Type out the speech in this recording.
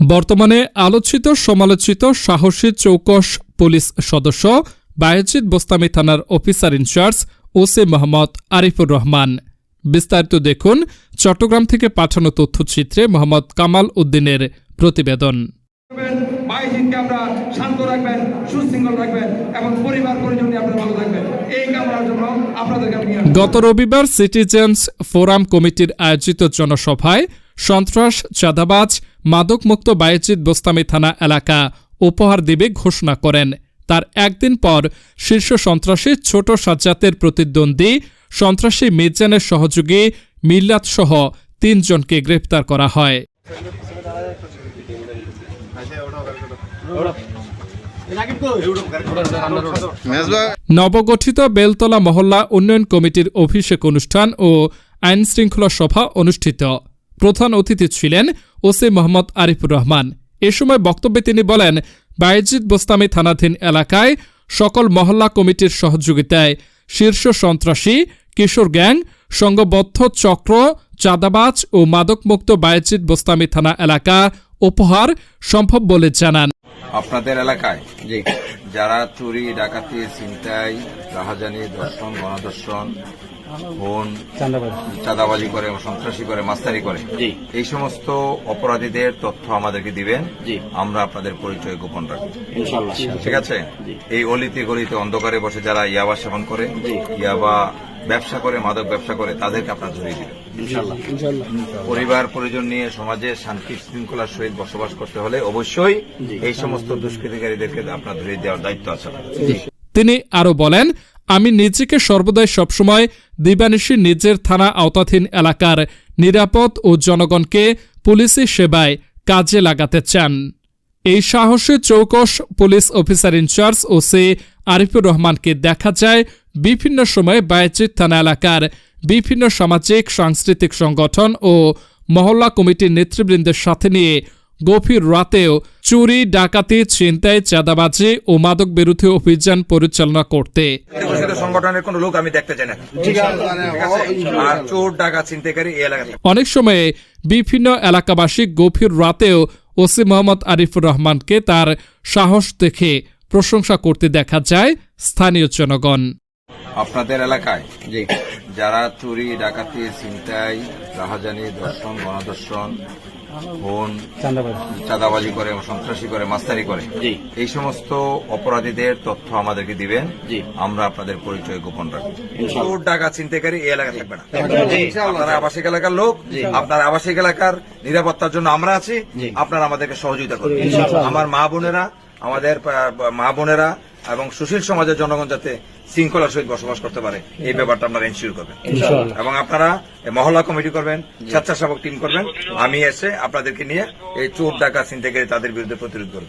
বর্তমানে আলোচিত সমালোচিত সাহসী চৌকস পুলিশ সদস্য বায়েজিদ বোস্তামি থানার officer incharge OC Mohammad Arifur Rahman. বিস্তারিত দেখুন চট্টগ্রাম থেকে পাঠানো তথ্যচিত্রে মোহাম্মদ কামাল উদ্দিনের প্রতিবেদন। রাখবেন আমরা শান্ত রাখবেন সুশৃঙ্খল রাখবেন এবং পরিবার পরিজন আপনারা ভালো থাকবেন। এই কামনার জন্য আপনাদেরকে আমি নিয়ে আসছি। গত রবিবার সিটিজেন্স ফোরাম কমিটির আয়োজিত জনসভায় সন্ত্রাস চাঁদাবাজ মাদকমুক্ত বায়েজিদ বোস্তামি থানা এলাকা উপহার দেবে ঘোষণা করেন। তার একদিন পর শীর্ষ সন্ত্রাসী ছোট সাজ্জাতের প্রতিদ্বন্দ্বী সন্ত্রাসী মির্জানের সহযোগী মিল্লাত সহ তিনজনকে গ্রেপ্তার করা হয়। নবগঠিত বেলতলা মহল্লা উন্নয়ন কমিটির অভিষেক অনুষ্ঠান ও আইন শৃঙ্খলা সভা অনুষ্ঠিত। প্রধান অতিথি ছিলেন ওসি মোহাম্মদ আরিফুর রহমান। এ সময় বক্তব্যে তিনি বলেন, বায়েজিদ বোস্তামি থানাধীন এলাকায় সকল মহল্লা কমিটির সহযোগিতায় শীর্ষ সন্ত্রাসী, কিশোর গ্যাং, সংঘবদ্ধ চক্র, চাঁদাবাজ ও মাদকমুক্ত বায়েজিদ বোস্তামি থানা এলাকা উপহার সম্ভব বলে জানান। আপনাদের এলাকায় যারা চুরি, ডাকাতি, ছিনতাই, রাহাজানি দর্শন গণদর্শন খুন চাঁদাবাজি। করে সন্ত্রাসী করে মাস্তারি করে। এই সমস্ত অপরাধীদের তথ্য আমাদেরকে দিবেন। আমরা আপনাদের পরিচয় গোপন রাখব। ঠিক আছে? এই অলিতে গলিতে অন্ধকারে বসে যারা ইয়াবা সেবন করে ইয়াবা ব্যবসা করে মাদক ব্যবসা করে তাদেরকে আপনার ধরিয়ে দিবেন। পরিবার পরিজন নিয়ে সমাজে শান্তি শৃঙ্খলার সহিত বসবাস করতে হলে অবশ্যই এই সমস্ত দুষ্কৃতিকারীদেরকে আপনার ধরিয়ে দেওয়ার দায়িত্ব আছে তিনি আরও বলেন আমি নিজেকে সর্বদাই সবসময় দিবানিশি নিজের থানা আওতাধীন এলাকার নিরাপদ ও জনগণকে পুলিশি সেবায় কাজে লাগাতে চান। এই সাহসী চৌকস police officer incharge OC Arifur রহমানকে দেখা যায় বিভিন্ন সময়ে বায়চিত থানা এলাকার বিভিন্ন সামাজিক, সাংস্কৃতিক সংগঠন ও মহল্লা কমিটির নেতৃবৃন্দের সাথে নিয়ে গভীর রাতেও চুরি, ডাকাতি, ছিনতাই, চাঁদাবাজি ও মাদক বিরোধী অভিযান পরিচালনা করতে। সংগঠনের কোন লোক আমি দেখতে চাই না। আর চোর ডাকা চিন্তাকারী এই এলাকাতে অনেক সময়ে বিভিন্ন এলাকাবাসী গভীর রাতেও ওসি মোহাম্মদ আরিফুর রহমানকে তার সাহস দেখে প্রশংসা করতে দেখা যায় স্থানীয় জনগণ। আপনাদের এলাকায় যারা চুরি ডাকাতি ছিনতাই রাহাজানি দর্শন গণদর্শন খুন চাঁদাবাজি। করে সন্ত্রাসী করে মাস্তারি করে এই সমস্ত অপরাধীদের তথ্য আমাদেরকে দিবেন। আমরা আপনাদের পরিচয় গোপন রাখব। চোর ডাকা চিন্তাকারী এই এলাকা থাকবে না। আপনারা আবাসিক এলাকার লোক আপনার আবাসিক এলাকার নিরাপত্তার জন্য আমরা আছি। আপনারা আমাদেরকে সহযোগিতা করবেন আমার মা বোনেরা আমাদের মা বোনেরা এবং সুশীল সমাজের জনগণ যাতে শৃঙ্খলার সহিত বসবাস করতে পারে এই ব্যাপারটা আপনারা এনশিওর করবেন। এবং আপনারা মহল্লা কমিটি করবেন স্বেচ্ছাসেবক টিম করবেন আমি এসে আপনাদেরকে নিয়ে এই চোর ডাকা গেলে তাদের বিরুদ্ধে প্রতিরোধ করব।